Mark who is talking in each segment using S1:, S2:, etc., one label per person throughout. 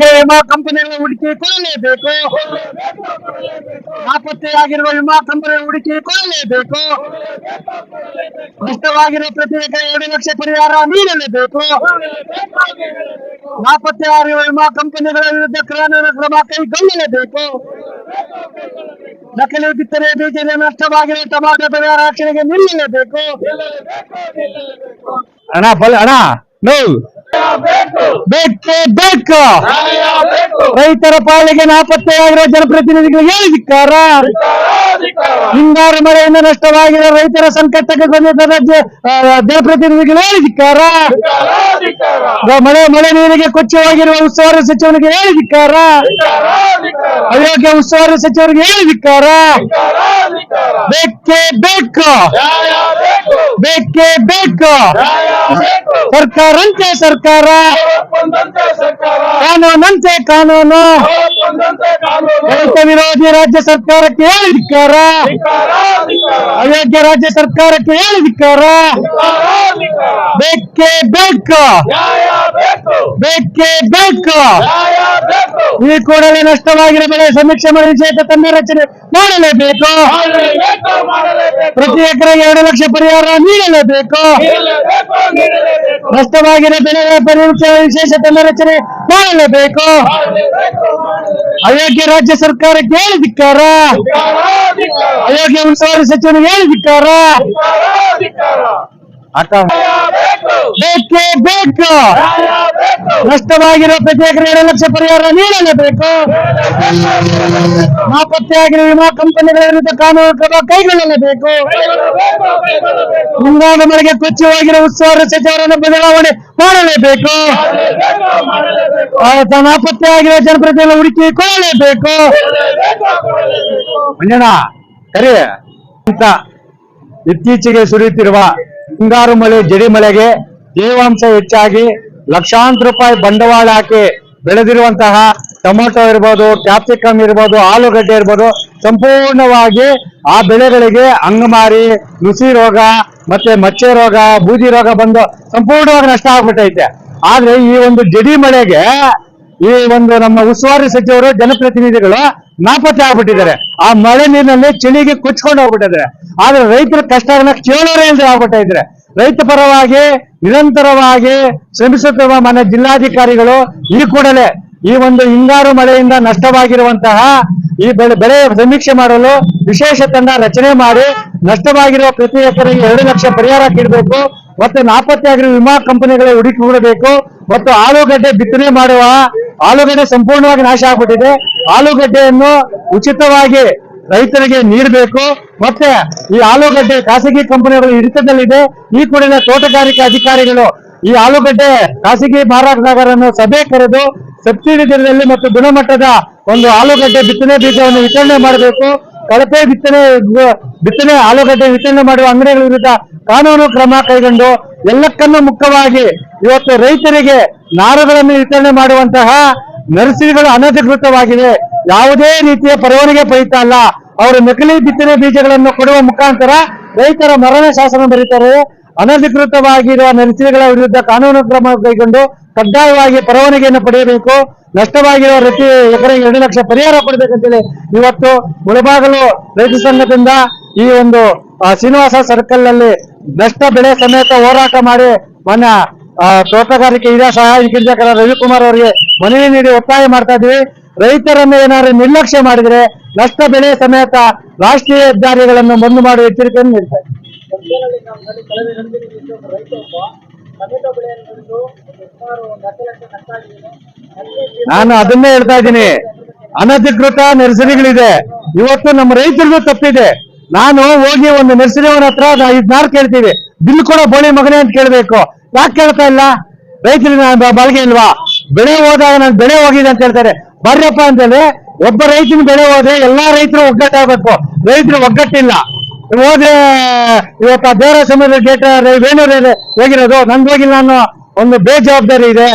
S1: ವಿಮಾ ಕಂಪನಿಗಳ ಹುಡುಕಿ ಕೊಡಲೇಬೇಕು ನಾಪತ್ತೆಯಾಗಿರುವ ವಿಮಾ ಕಂಪನಿಗಳ ಹುಡುಕಿ ಕೊಡಲೇಬೇಕು ನಷ್ಟವಾಗಿರುವ ಪ್ರತಿ ಎಕರೆ ಎರಡು ಲಕ್ಷ ಪರಿಹಾರ ನೀಡಲೇಬೇಕು. ನಾಪತ್ತೆಯಾಗಿರುವ ವಿಮಾ ಕಂಪನಿಗಳ ವಿರುದ್ಧ ಕಾನೂನು ಕ್ರಮ ಕೈಗೊಳ್ಳಲೇಬೇಕು. ನಕಲಿ ಬಿತ್ತನೆ ಬೀಜದ ನಷ್ಟವಾಗಿರುವ ಟಮಾಟೋ ಬೆಳೆ ರಕ್ಷಣೆಗೆ ನಿಲ್ಲಲೇಬೇಕು. ಅಣ್ಣ, ಬಲ ಅಣ್ಣ, ನೋವು. ಬೇಕು ಬೇಕು ರೈತರ ಪಾಲಿಗೆ ನಾಪತ್ತೆಯಾಗಿರುವ ಜನಪ್ರತಿನಿಧಿಗಳಿಗೆ ಧಿಕ್ಕಾರ? ಹಿಂಗಾರು ಮಳೆಯಿಂದ ನಷ್ಟವಾಗಿರುವ ರೈತರ ಸಂಕಟಕ್ಕೆ ಬಂದಿದ್ದ ರಾಜ್ಯ- ಆ, ಜನಪ್ರತಿನಿಧಿಗಳು ಏನು ಧಿಕ್ಕಾರ? ಮಳೆ ಮಳೆ ನೀರಿಗೆ ಕೊಚ್ಚವಾಗಿರುವ ಉಸ್ತುವಾರಿ ಸಚಿವನಿಗೆ ಏನು ಧಿಕ್ಕಾರ? ಅಯೋಗ್ಯ ಉಸ್ತುವಾರಿ ಸಚಿವರಿಗೆ ಧಿಕ್ಕಾರ? ಬೇಕೇ ಬೇಕು ಬೇಕೇ ಬೇಕು ಸರ್ಕಾರಂತೆ ಸರ್ಕಾರ. ಕಾನೂನಂತೆ ಕಾನೂನು. ರೈತ ವಿರೋಧಿ ರಾಜ್ಯ ಸರ್ಕಾರಕ್ಕೆ ಹೇಳಿ ಧಿಕ್ಕಾರ. ಅಯೋಗ್ಯ ರಾಜ್ಯ ಸರ್ಕಾರಕ್ಕೆ ಹೇಳಿ ಧಿಕ್ಕಾರ. ಬೇಕೇ ಬೇಕು. ಬೇಕೇ ಬೇಕು. ಈ ಕೂಡಲೇ ನಷ್ಟವಾಗಿರೋ ಬೆಳೆ ಸಮೀಕ್ಷೆ ಮಾಡಿ ಸಹಿತ ತಂಡ ರಚನೆ ಮಾಡಲೇಬೇಕು. ಪ್ರತಿ ಎಕರೆ ಎರಡು ಲಕ್ಷ ಪರಿಹಾರ ನೀಡಲೇಬೇಕು. ನಷ್ಟವಾಗಿರೋ ಬೆಳೆಗಳ ಪರಿವೀಕ್ಷೆ ವಿಶೇಷ ತಂಡ ರಚನೆ ಮಾಡಲೇಬೇಕು. ಅಯೋಗ್ಯ ರಾಜ್ಯ ಸರ್ಕಾರಕ್ಕೆ ಹೇಳಿ ಧಿಕ್ಕಾರ. ಅಯೋಗ್ಯ ಉಸ್ತುವಾರಿ ಸಚಿವನಿಗೆ ಹೇಳಿದಿಕ್ಕಾರ ಅಕ್ಕ. ಬೇಕೇ. ಬೇಕು ನಷ್ಟವಾಗಿರೋ ಪ್ರತಿ ಎಕರೆ ಎರಡು ಲಕ್ಷ ಪರಿಹಾರ ನೀಡಲೇಬೇಕು ನಾಪತ್ತೆಯಾಗಿರುವ ವಿಮಾ ಕಂಪನಿಗಳ ವಿರುದ್ಧ ಕಾನೂನು ಕ್ರಮ ಕೈಗೊಳ್ಳಲೇಬೇಕು ಮುಂಗಾದ ಮಳೆಗೆ ಕೊಚ್ಚಿವಾಗಿರುವ ಉತ್ಸವ ಸಚಿವರನ್ನು ಬದಲಾವಣೆ ಮಾಡಲೇಬೇಕು ನಾಪತ್ತೆಯಾಗಿರುವ ಜನಪ್ರತಿನಿಧಿಗಳ ಹುಡುಕಿ ಕೊಳ್ಳಲೇಬೇಕು ಮಂಜಣ್ಣ ಅಂತ ಇತ್ತೀಚೆಗೆ ಸುರಿಯುತ್ತಿರುವ ಹಿಂಗಾರು ಮಳೆ, ಜಡಿ ಮಳೆಗೆ ತೇವಾಂಶ ಹೆಚ್ಚಾಗಿ ಲಕ್ಷಾಂತರ ರೂಪಾಯಿ ಬಂಡವಾಳ ಹಾಕಿ ಬೆಳೆದಿರುವಂತಹ ಟೊಮೊಟೊ ಇರ್ಬೋದು, ಕ್ಯಾಪ್ಸಿಕಮ್ ಇರ್ಬೋದು, ಆಲೂಗಡ್ಡೆ ಇರ್ಬೋದು, ಸಂಪೂರ್ಣವಾಗಿ ಆ ಬೆಳೆಗಳಿಗೆ ಅಂಗಮಾರಿ, ನುಸಿ ರೋಗ ಮತ್ತೆ ಮಚ್ಚೆ ರೋಗ, ಬೂದಿ ರೋಗ ಬಂದು ಸಂಪೂರ್ಣವಾಗಿ ನಷ್ಟ ಆಗ್ಬಿಟ್ಟೈತೆ. ಆದ್ರೆ ಈ ಒಂದು ಜಡಿ ಮಳೆಗೆ ಈ ಒಂದು ನಮ್ಮ ಉಸ್ತುವಾರಿ ಸಚಿವರು, ಜನಪ್ರತಿನಿಧಿಗಳು ನಾಪತ್ತೆ ಆಗ್ಬಿಟ್ಟಿದ್ದಾರೆ. ಆ ಮಳೆ ನೀರಿನಲ್ಲಿ ಚಳಿಗೆ ಕುಚ್ಕೊಂಡು ಹೋಗ್ಬಿಟ್ಟಿದ್ದಾರೆ. ಆದ್ರೆ ರೈತರ ಕಷ್ಟಗಳನ್ನ ಕೇಳೋರೇ ಇಲ್ಲದೆ ಆಗ್ಬಿಟ್ಟ ಇದ್ರೆ ರೈತ ಪರವಾಗಿ, ನಿರಂತರವಾಗಿ ಶ್ರಮಿಸುತ್ತಿರುವ ಮನೆ ಜಿಲ್ಲಾಧಿಕಾರಿಗಳು ಈ ಕೂಡಲೇ ಈ ಒಂದು ಹಿಂಗಾರು ಮಳೆಯಿಂದ ನಷ್ಟವಾಗಿರುವಂತಹ ಈ ಬೆಳೆ ಬೆಳೆ ಸಮೀಕ್ಷೆ ಮಾಡಲು ವಿಶೇಷ ತಂಡ ರಚನೆ ಮಾಡಿ ನಷ್ಟವಾಗಿರುವ ಪ್ರತಿ ಎಕರೆಗೆ ಎರಡು ಲಕ್ಷ ಪರಿಹಾರ ಕೀಡಬೇಕು. ಮತ್ತೆ ನಾಪತ್ತೆಯಾಗಿರುವ ವಿಮಾ ಕಂಪನಿಗಳ ಹುಡುಕಿಕೊಡಬೇಕು ಮತ್ತು ಆಲೂಗಡ್ಡೆ ಬಿತ್ತನೆ ಮಾಡುವ ಆಲೂಗಡ್ಡೆ ಸಂಪೂರ್ಣವಾಗಿ ನಾಶ ಆಗ್ಬಿಟ್ಟಿದೆ. ಆಲೂಗಡ್ಡೆಯನ್ನು ಉಚಿತವಾಗಿ ರೈತರಿಗೆ ನೀಡಬೇಕು ಮತ್ತೆ ಈ ಆಲೂಗಡ್ಡೆ ಖಾಸಗಿ ಕಂಪನಿಗಳು ಹಿಡಿತದಲ್ಲಿದೆ. ಈ ಕೂಡಲೇ ತೋಟಗಾರಿಕೆ ಅಧಿಕಾರಿಗಳು ಈ ಆಲೂಗಡ್ಡೆ ಖಾಸಗಿ ಮಾರಾಟಗಾರರನ್ನು ಸಭೆ ಕರೆದು ಸಬ್ಸಿಡಿ ದರದಲ್ಲಿ ಮತ್ತು ಗುಣಮಟ್ಟದ ಒಂದು ಆಲೂಗಡ್ಡೆ ಬಿತ್ತನೆ ಬೀಜವನ್ನು ವಿತರಣೆ ಮಾಡಬೇಕು. ಕಳಪೆ ಬಿತ್ತನೆ ಬಿತ್ತನೆ, ಆಲೂಗಡ್ಡೆ ವಿತರಣೆ ಮಾಡುವ ಅಂಗಡಿಗಳ ವಿರುದ್ಧ ಕಾನೂನು ಕ್ರಮ ಕೈಗೊಂಡು ಎಲ್ಲಕ್ಕನ್ನೂ ಮುಖ್ಯವಾಗಿ ಇವತ್ತು ರೈತರಿಗೆ ನಾರುಗಳನ್ನು ವಿತರಣೆ ಮಾಡುವಂತಹ ನರ್ಸರಿಗಳು ಅನಧಿಕೃತವಾಗಿವೆ. ಯಾವುದೇ ರೀತಿಯ ಪರವಾನಿಗೆ ಪಡಿತಾ ಇಲ್ಲ. ಅವರು ನಕಲಿ ಬಿತ್ತನೆ ಬೀಜಗಳನ್ನು ಕೊಡುವ ಮುಖಾಂತರ ರೈತರ ಮರಣ ಶಾಸನ ಬರೀತಾರೆ. ಅನಧಿಕೃತವಾಗಿರುವ ನರ್ಸರಿಗಳ ವಿರುದ್ಧ ಕಾನೂನು ಕ್ರಮ ಕೈಗೊಂಡು ಕಡ್ಡಾಯವಾಗಿ ಪರವಾನಗಿಯನ್ನು ಪಡೆಯಬೇಕು. ನಷ್ಟವಾಗಿರುವ ಪ್ರತಿ ಎಕರೆ ಎರಡು ಲಕ್ಷ ಪರಿಹಾರ ಕೊಡಬೇಕಂತೇಳಿ ಇವತ್ತು ಮುಳಬಾಗಲು ರೈತ ಸಂಘದಿಂದ ಈ ಒಂದು ಶ್ರೀನಿವಾಸ ಸರ್ಕಲ್ನಲ್ಲಿ ನಷ್ಟ ಬೆಳೆ ಸಮೇತ ಹೋರಾಟ ಮಾಡಿ ಮಾನ್ಯ ತೋಟಗಾರಿಕೆ ಇಲಾಖೆ ಸಹಾಯ ನಿರ್ದೇಶಕರ ರವಿಕುಮಾರ್ ಅವರಿಗೆ ಮನವಿ ನೀಡಿ ಒತ್ತಾಯ ಮಾಡ್ತಾ ಇದ್ವಿ ರೈತರನ್ನು ಏನಾದ್ರು ನಿರ್ಲಕ್ಷ್ಯ ಮಾಡಿದ್ರೆ ನಷ್ಟ ಬೆಳೆ ಸಮೇತ ರಾಷ್ಟ್ರೀಯ ಹೆದ್ದಾರಿಗಳನ್ನು ಬಂದು ಮಾಡುವ ಎಚ್ಚರಿಕೆಯನ್ನು ನೀಡ್ತಾರೆ ನಾನು ಅದನ್ನೇ ಹೇಳ್ತಾ ಇದ್ದೀನಿ. ಅನಧಿಕೃತ ನರ್ಸರಿಗಳಿದೆ. ಇವತ್ತು ನಮ್ಮ ರೈತರಿಗೂ ತಪ್ಪಿದೆ. ನಾನು ಹೋಗಿ ಒಂದು ನರ್ಸರಿ ಅವನ ಹತ್ರ ಐದ್ನಾರು ಕೇಳ್ತೀವಿ. ಬಿಲ್ ಕೊಡೋ ಬೋಳಿ ಮಗನೇ ಅಂತ ಕೇಳ್ಬೇಕು. ಯಾಕೆ ಕೇಳ್ತಾ ಇಲ್ಲ? ರೈತರಿಗೆ ನಾನು ಬಾಳ್ಗೆ ಇಲ್ವಾ? ಬೆಳೆ ಹೋದಾಗ ನಾನು ಬೆಳೆ ಹೋಗಿದೆ ಅಂತ ಹೇಳ್ತಾರೆ. ಬರ್ರಪ್ಪ ಅಂತಂದ್ರೆ ಒಬ್ಬ ರೈತನ ಬೆಳೆ ಹೋದ್ರೆ ಎಲ್ಲಾ ರೈತರು ಒಗ್ಗಟ್ಟಾಗಬೇಕು ರೈತರು ಒಗ್ಗಟ್ಟಿಲ್ಲ. ಹೋದ್ರೆ ಇವತ್ತು ದೇವರ ಸಮಯದ ಡೇಟ್ ಏನೋ ಹೋಗಿರೋದು? ನಂದು ಹೋಗಿಲ್ಲ ಅನ್ನೋ ಒಂದು ಬೇಜವಾಬ್ದಾರಿ ಇದೆ.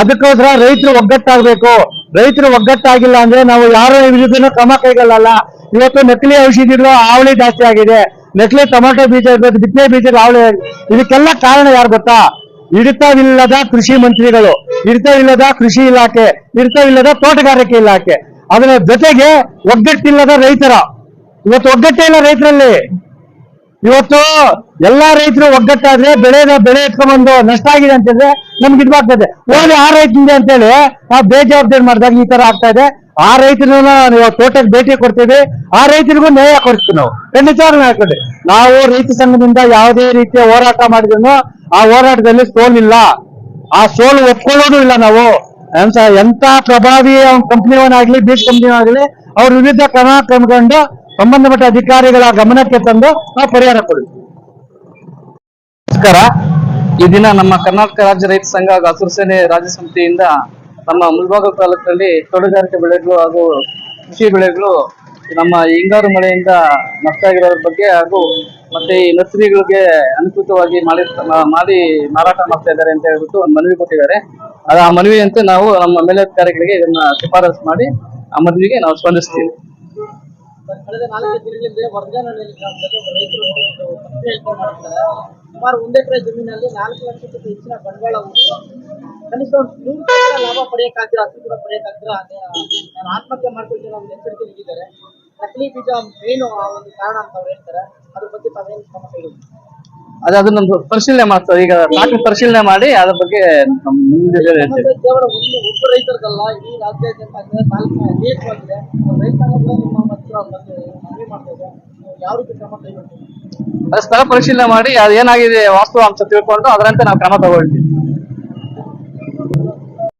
S1: ಅದಕ್ಕೋಸ್ಕರ ರೈತರು ಒಗ್ಗಟ್ಟಾಗಬೇಕು ರೈತರು ಒಗ್ಗಟ್ಟಾಗಿಲ್ಲ ಅಂದ್ರೆ ನಾವು ಯಾರ ವಿರುದ್ಧನೂ ಕ್ರಮ ಕೈಗೊಳ್ಳಲ್ಲ. ಇವತ್ತು ನಕಲಿ ಔಷಧಿಗಳು ಆವಳಿ ಜಾಸ್ತಿ ಆಗಿದೆ. ನಕಲಿ ಟೊಮೆಟೊ ಬೀಜ, ಬಿತ್ತನೆ ಹಾವಳಿ ಆಗಿದೆ. ಇದಕ್ಕೆಲ್ಲ ಕಾರಣ ಯಾರು ಗೊತ್ತಾ? ಹಿಡಿತವಿಲ್ಲದ ಕೃಷಿ ಮಂತ್ರಿಗಳು, ಹಿಡಿತವಿಲ್ಲದ ಕೃಷಿ ಇಲಾಖೆ, ಹಿಡಿತವಿಲ್ಲದ ತೋಟಗಾರಿಕೆ ಇಲಾಖೆ, ಅದರ ಜೊತೆಗೆ ಒಗ್ಗಟ್ಟಿಲ್ಲದ ರೈತರ. ಇವತ್ತು ಒಗ್ಗಟ್ಟೇ ಇಲ್ಲ ರೈತರಲ್ಲಿ. ಇವತ್ತು ಎಲ್ಲಾ ರೈತರು ಒಗ್ಗಟ್ಟಾದ್ರೆ ಬೆಳೆನ ಬೆಳೆ ಎತ್ಕೊಂಡ್ಬಂದು ನಷ್ಟ ಆಗಿದೆ ಅಂತಂದ್ರೆ ನಮ್ಗೆ ಇದಾಗ್ತದೆ ಹೋಗಿ ಆ ರೈತನಿಂದ ಅಂತೇಳಿ ನಾವು ಬೇಜವಾಬ್ದಾರಿ ಮಾಡಿದಾಗ ಈ ತರ ಆಗ್ತಾ ಇದೆ. ಆ ರೈತರನ್ನ ನಾವು ತೋಟಕ್ಕೆ ಭೇಟಿ ಕೊಡ್ತೀವಿ. ಆ ರೈತರಿಗೂ ನ್ಯಾಯ ಕೊಡ್ತೀವಿ ನಾವು. ಖಂಡಿತವಾಗ್ಲೂ ನ್ಯಾಯ ನಾವು ರೈತ ಸಂಘದಿಂದ ಯಾವುದೇ ರೀತಿಯ ಹೋರಾಟ ಮಾಡಿದ್ರು ಆ ಹೋರಾಟದಲ್ಲಿ ಸೋಲಿಲ್ಲ. ಆ ಸೋಲು ಒಪ್ಕೊಳ್ಳೋದು ಇಲ್ಲ ನಾವು. ಎಂತ ಎಂತ ಪ್ರಭಾವಿ ಕಂಪ್ನಿಯವನಾಗ್ಲಿ ಬೀಚ್ ಕಂಪ್ನಿಯವನಾಗ್ಲಿ ಅವ್ರ ವಿವಿಧ ಕ್ರಮ ಕ್ರಮಗೊಂಡು ಸಂಬಂಧಪಟ್ಟ ಅಧಿಕಾರಿಗಳ ಗಮನಕ್ಕೆ ತಂದು ನಾವು ಪರಿಹಾರ ಕೊಡ್ತೀವಿ
S2: ನಮಸ್ಕಾರ. ಈ ದಿನ ನಮ್ಮ ಕರ್ನಾಟಕ ರಾಜ್ಯ ರೈತ ಸಂಘ ಹಾಗೂ ರಾಜ್ಯ ಸಮಿತಿಯಿಂದ ನಮ್ಮ ಮುಳಬಾಗ ತಾಲೂಕಿನಲ್ಲಿ ತೋಟಗಾರಿಕೆ ಬೆಳೆಗಳು ಹಾಗೂ ಕೃಷಿ ಬೆಳೆಗಳು ನಮ್ಮ ಹಿಂಗಾರು ಮಳೆಯಿಂದ ನಷ್ಟ ಆಗಿರೋದ್ರ ಬಗ್ಗೆ ಹಾಗೂ ಮತ್ತೆ ಈ ನರ್ಸರಿಗಳಿಗೆ ಅನುಕೂಲವಾಗಿ ಮಾಡಿ ಮಾಡಿ ಮಾರಾಟ ಮಾಡ್ತಾ ಇದ್ದಾರೆ ಅಂತ ಹೇಳ್ಬಿಟ್ಟು ಒಂದು ಮನವಿ ಕೊಟ್ಟಿದ್ದಾರೆ. ಅದು ಆ ಮನವಿಯಂತೆ ನಾವು ನಮ್ಮ ಮೇಲಧಿಕಾರಿಗಳಿಗೆ ಇದನ್ನ ಶಿಫಾರಸು ಮಾಡಿ ಆ ಮನವಿಗೆ ನಾವು ಸ್ಪಂದಿಸ್ತೀವಿ.
S3: ಕಳೆದ ಸುಮಾರು ಒಂದು ಎಕರೆ ಜಮೀನಲ್ಲಿ ಹೆಚ್ಚಿನ ಬಂಡವಾಳ ಕನಿಷ್ಠ ಲಾಭ ಪಡೆಯಕ್ಕಾಗ್ತಿರ, ಹತ್ತು ಕೂಡ ಪಡೆಯಕ್ಕಾಗ್ರ ಆತ್ಮಹತ್ಯೆ ಮಾಡ್ಕೊಳ್ತೀನಿ ಎಚ್ಚರಿಕೆ ನೀಡಿದ್ದಾರೆ. ಬೀಜ ಆ ಒಂದು ಕಾರಣ ಅಂತ ಅವ್ರು ಹೇಳ್ತಾರೆ. ಅದ್ರ ಬಗ್ಗೆ ತಾವೇನು ಕೈಗೊಳ್ಳಿ
S2: ಅದು ಪರಿಶೀಲನೆ ಮಾಡ್ತಾರೆ. ಈಗ ಸಾಕು ಪರಿಶೀಲನೆ ಮಾಡಿ ಅದ್ರ ಬಗ್ಗೆ ಮುಂದೆ ಹೇಳ್ತೀವಿ
S3: ಕೇವಲ ಒಂದು ಒಬ್ಬ ರೈತರಿಗಲ್ಲ ಈ ರಾಜ್ಯಾದ್ಯಂತ ಆಗಿದೆ ತಾಲೂಕಿನ ಅನೇಕವಾಗಿದೆ ರೈತಾಂಗ ನಿಮ್ಮ ಹತ್ರ ಬಂದು ಮನವಿ ಮಾಡ್ತಾ ಇದೆ ನೀವು ಯಾವ ರೀತಿ ಕ್ರಮ ಕೈಗೊಳ್ತೀವಿ
S2: ಅದು ಸ್ಥಳ ಪರಿಶೀಲನೆ ಮಾಡಿ ಅದ್ ಏನಾಗಿದೆ ವಾಸ್ತವಾಂಶ ತಿಳ್ಕೊಂಡು ಅದರಂತೆ ನಾವು ಕ್ರಮ ತಗೊಳ್ತೀವಿ.